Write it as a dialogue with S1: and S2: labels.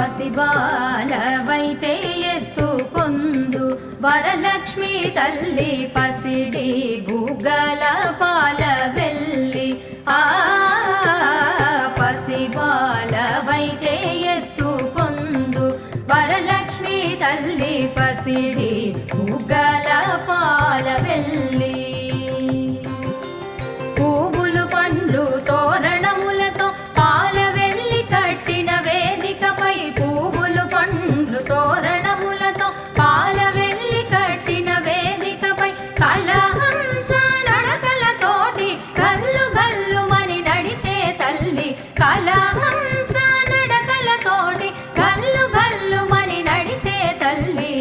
S1: పసిబాలవైతే ఎత్తు పొందు. వరలక్ష్మి తల్లి పసిడి భూగల పాల వెళ్ళి ఆ పసిబాలవైతే ఎత్తు పొందు. వరలక్ష్మి తల్లి పసిడి భూగల హంస కల్లు కల్లు మని నడిచే తల్లి.